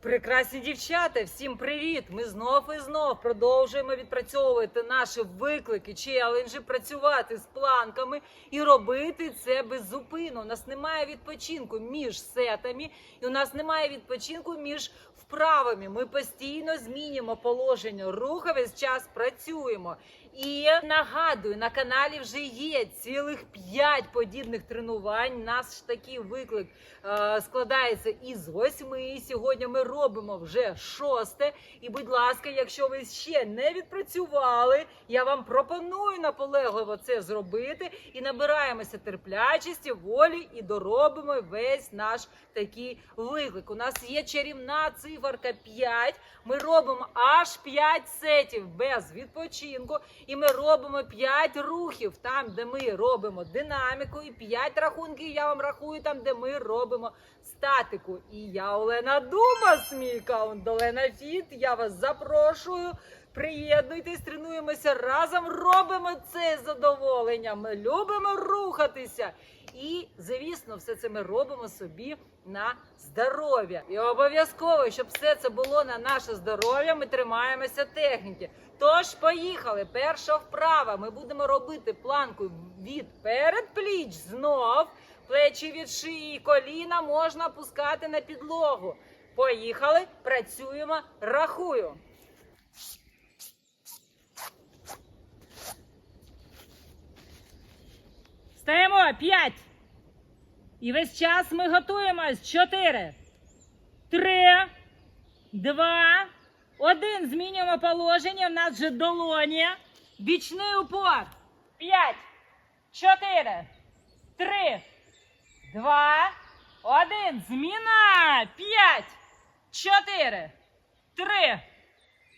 Прекрасні дівчата, всім привіт! Ми знов і знов продовжуємо відпрацьовувати наші виклики, челенджі, працювати з планками і робити це без зупину. У нас немає відпочинку між сетами, і у нас немає відпочинку між вправами. Ми постійно змінюємо положення руху, весь час працюємо. І нагадую, на каналі вже є цілих п'ять подібних тренувань. Наш такий виклик е, складається із восьми. Сьогодні ми робимо вже шосте. І, будь ласка, якщо ви ще не відпрацювали, я вам пропоную наполегливо це зробити. І набираємося терплячості, волі і доробимо весь наш такий виклик. У нас є чарівна циферка 5. Ми робимо аж 5 сетів без відпочинку. І ми робимо 5 рухів там, де ми робимо динаміку, і 5 рахунків я вам рахую там, де ми робимо статику. І я Олена Дубас, мій аккаунт Олена Фіт. Я вас запрошую. Приєднуйтесь, тренуємося разом, робимо це з задоволенням. Любимо рухатися. І, звісно, все це ми робимо собі на здоров'я. І обов'язково, щоб все це було на наше здоров'я, ми тримаємося техніки. Тож, поїхали. Перша вправа. Ми будемо робити планку від передпліч знов. Плечі від шиї, коліна можна опускати на підлогу. Поїхали, працюємо, рахую. Стаємо 5. І весь час ми готуємось. 4, 3, 2, 1. Змінюємо положення. В нас вже долоні. Бічний упор. 5, 4, 3, 2, 1. Зміна. 5, 4, 3,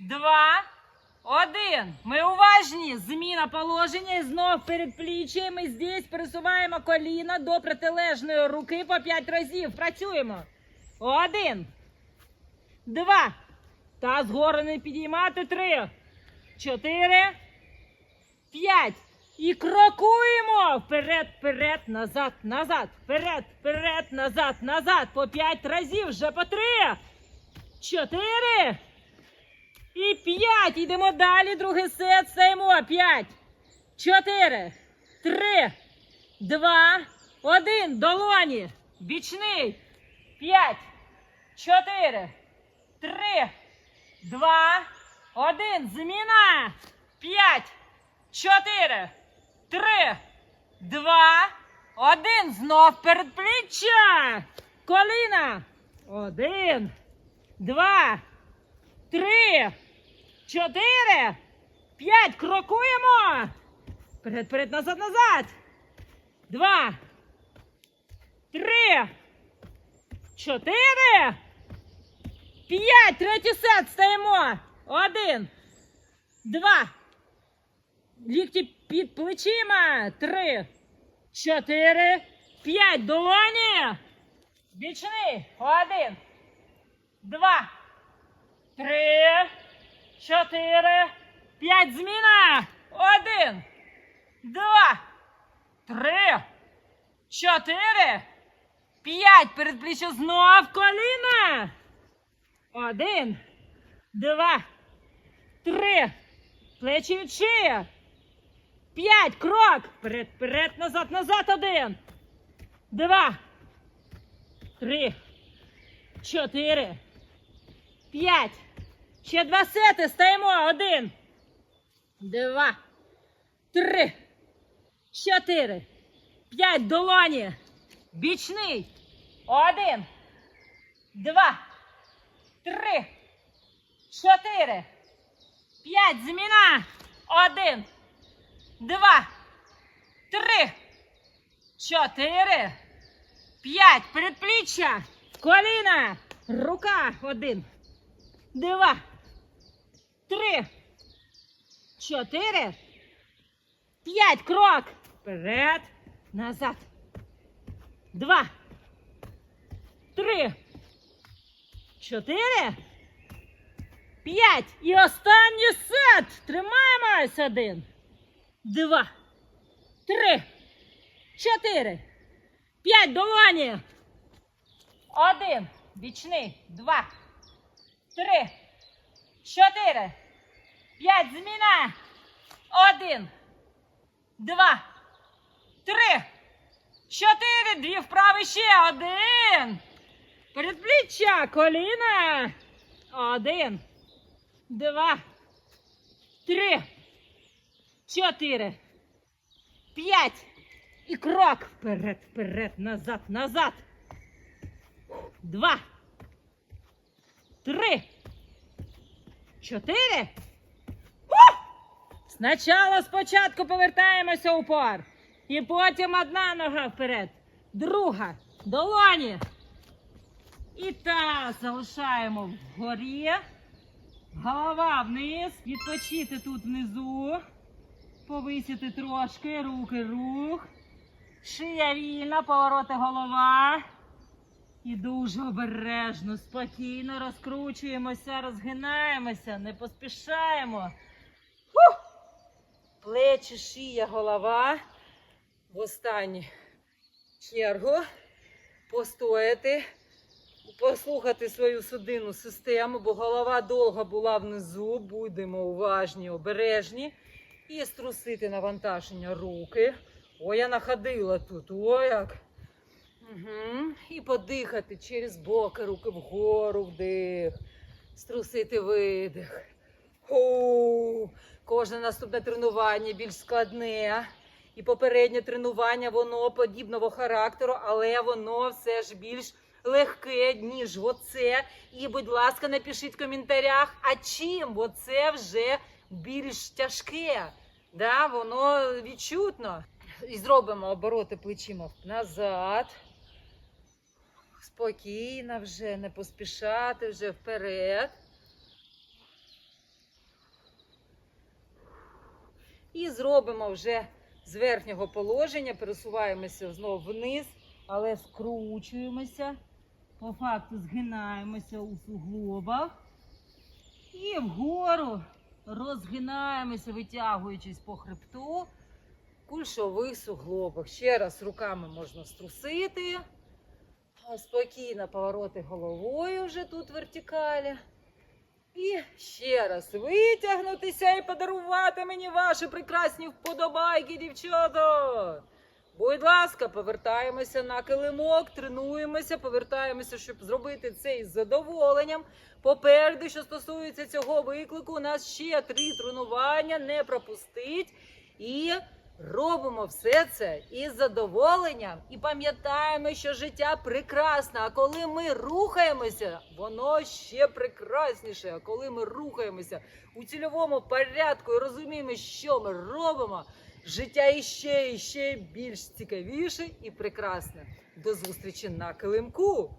2, один. Ми уважні. Зміна положення. І знов перед пліччям. Ми здесь пересуваємо коліна до протилежної руки по 5 разів. Працюємо. Один. Два. Та згору не підіймати. Три. Чотири. П'ять. І крокуємо. Вперед, вперед, назад, назад. Вперед, вперед, назад, назад. По 5 разів. Вже по три. Чотири. І п'ять. Йдемо далі. Другий сет. Стаємо. П'ять. Чотири. Три. Два. Один. Долоні. Бічний. П'ять. Чотири. Три. Два. Один. Зміна. П'ять. Чотири. Три. Два. Один. Знов передпліччя. Коліна. Один. Два. Три, чотири, п'ять. Крокуємо. Вперед, вперед, назад, назад. Два. Три. Чотири. П'ять. Третій сет. Стаємо. Один. Два. Лікті під плечима. Три. Чотири. П'ять. Долоні. Бічний. Один. Два. Три, чотири, п'ять. Зміна. Один, два, три, чотири, п'ять. Передпліччя знов коліна. Один, два, три. Плечі від шиї. П'ять. Крок. Вперед, вперед, назад, назад. Один. Два. Три. Чотири. П'ять. Ще два сети. Стаємо. Один. Два. Три. Чотири. П'ять. Долоні. Бічний. Один. Два. Три. Чотири. П'ять. Зміна. Один. Два. Три. Чотири. П'ять. Передпліччя. Коліна. Рука. Один два, три, чотири, п'ять. Крок. Вперед, назад. Два, три, чотири, п'ять. І останній сет. Тримаємось. Один, два, три, чотири, п'ять. Долоні. Один. Бічний. Два. три, чотири, п'ять, зміна. Один, два, три, чотири, дві вправи ще. Один. Передпліччя, коліна. Один, два, три, чотири, п'ять. І крок вперед, вперед, назад, назад. Два. Три. Чотири. Спочатку спочатку повертаємося у пар. І потім одна нога вперед. Друга. Долоні. І так, залишаємо вгорі. Голова вниз. Відпочити тут внизу. Повисіти трошки. Руки рух. Шия вільна, повороти голова. І дуже обережно, спокійно розкручуємося, розгинаємося, не поспішаємо. Фух! Плечі, шия, голова. В останню чергу постояти, послухати свою судинну систему, бо голова довго була внизу. Будемо уважні, обережні. І струсити навантаження руки. Ой, я находила тут. Ой, як. Угу. І подихати через боки, руки вгору, вдих. Струсити видих. Ху. Кожне наступне тренування більш складне. І попереднє тренування, воно подібного характеру, але воно все ж більш легке, ніж оце. І, будь ласка, напишіть в коментарях, а чим бо це вже більш тяжке. Да, воно відчутно. І зробимо обороти плечима назад. Спокійно вже, не поспішати вже вперед. І зробимо вже з верхнього положення, пересуваємося знову вниз, але скручуємося. По факту згинаємося у суглобах. І вгору розгинаємося, витягуючись по хребту кульшових суглобах. Ще раз руками можна струсити. Спокійно повороти головою вже тут вертикалі. І ще раз витягнутися і подарувати мені ваші прекрасні вподобайки, дівчата. Будь ласка, повертаємося на килимок, тренуємося, повертаємося, щоб зробити це із задоволенням. Попереду, що стосується цього виклику, у нас ще три тренування, не пропустить. І робимо все це із задоволенням і пам'ятаємо, що життя прекрасне. А коли ми рухаємося, воно ще прекрасніше. А коли ми рухаємося у цільовому порядку і розуміємо, що ми робимо, життя іще, іще більш цікавіше і прекрасне. До зустрічі на килимку!